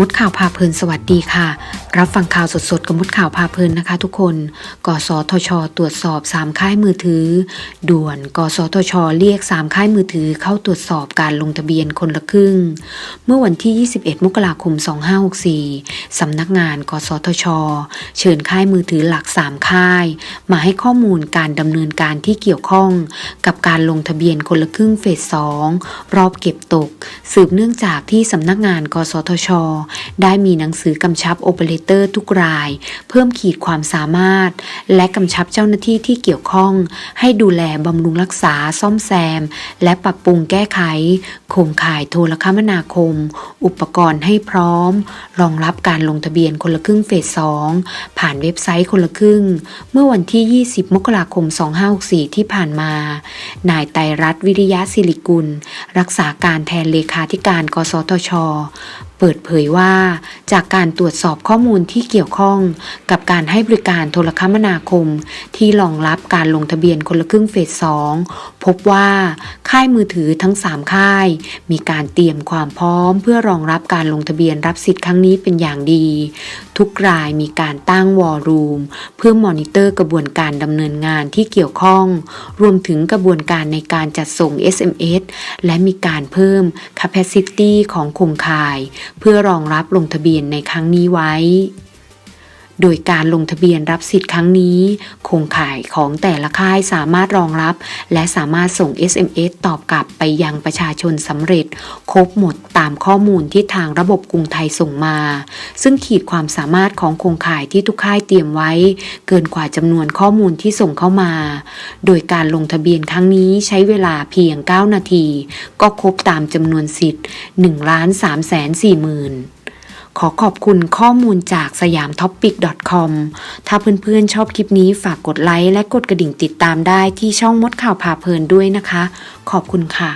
มดข่าวพาเพลินสวัสดีค่ะ รับฟังข่าวสดๆ กับมดข่าวพาเพลินนะคะ ทุกคนกสทช ตรวจสอบ 3 ค่ายมือถือ ด่วนกสทช เรียก 3 ค่ายมือถือเข้าตรวจสอบการลงทะเบียนคนละครึ่ง เมื่อวันที่ 21 มกราคม 2564 สำนักงาน กสทช เชิญค่ายมือถือหลัก 3 ค่าย มาให้ข้อมูลการดำเนินการที่เกี่ยวข้อง กับการลงทะเบียนคนละครึ่งเฟส 2 รอบเก็บตก สืบเนื่องจากที่สำนักงาน กสทช ได้มีหนังสือกำชับโอเปอเรเตอร์ทุกราย เพิ่มขีดความสามารถ และกำชับเจ้าหน้าที่ที่เกี่ยวข้อง ให้ดูแลบำรุงรักษาซ่อมแซม และปรับปรุงแก้ไขโครงข่ายโทรคมนาคม อุปกรณ์ให้พร้อม รองรับการลงทะเบียนคนละครึ่งเฟส 2 ผ่านเว็บไซต์คนละครึ่ง เมื่อวันที่ 20 มกราคม 2564 ที่ผ่านมา นายไตรรัตน์วิริยะศิริกุล รักษาการแทนเลขาธิการ กสทช เปิดเผยว่า จากการตรวจสอบข้อมูลที่เกี่ยวข้องกับการให้บริการโทรคมนาคม ที่รองรับการลงทะเบียนคนละครึ่งเฟส 2 พบว่าค่ายมือถือทั้ง 3 ค่าย มีการเตรียมความพร้อมเพื่อรองรับการลงทะเบียนรับสิทธิ์ครั้งนี้เป็นอย่างดี ทุกรายมีการตั้งวอลลุ่มเพื่อมอนิเตอร์กระบวนการดำเนินงานที่เกี่ยวข้อง รวมถึงกระบวนการในการจัดส่ง SMS และมีการเพิ่ม capacity ของโครงข่าย เพื่อรองรับลงทะเบียนในครั้งนี้ไว้ โดยการลงทะเบียนรับสิทธิ์ครั้งนี้ โครงข่ายของแต่ละค่ายสามารถรองรับ และสามารถส่ง SMS ตอบกลับไปยังประชาชนสำเร็จ ครบหมดตามข้อมูลที่ทางระบบกรุงไทยส่งมา ซึ่งขีดความสามารถของโครงข่ายที่ทุกค่ายเตรียมไว้ เกินกว่าจำนวนข้อมูลที่ส่งเข้ามา โดยการลงทะเบียนครั้งนี้ใช้เวลาเพียง 9 นาที ก็ครบตามจำนวนสิทธิ์1ล้าน3แสน4หมื่น ขอขอบคุณข้อมูลจากสยามท็อปปิก .com ถ้าเพื่อนๆชอบคลิปนี้ฝากกดไลค์และกดกระดิ่งติดตามได้ที่ช่องมดข่าวพาเพลินด้วยนะคะ ขอบคุณค่ะ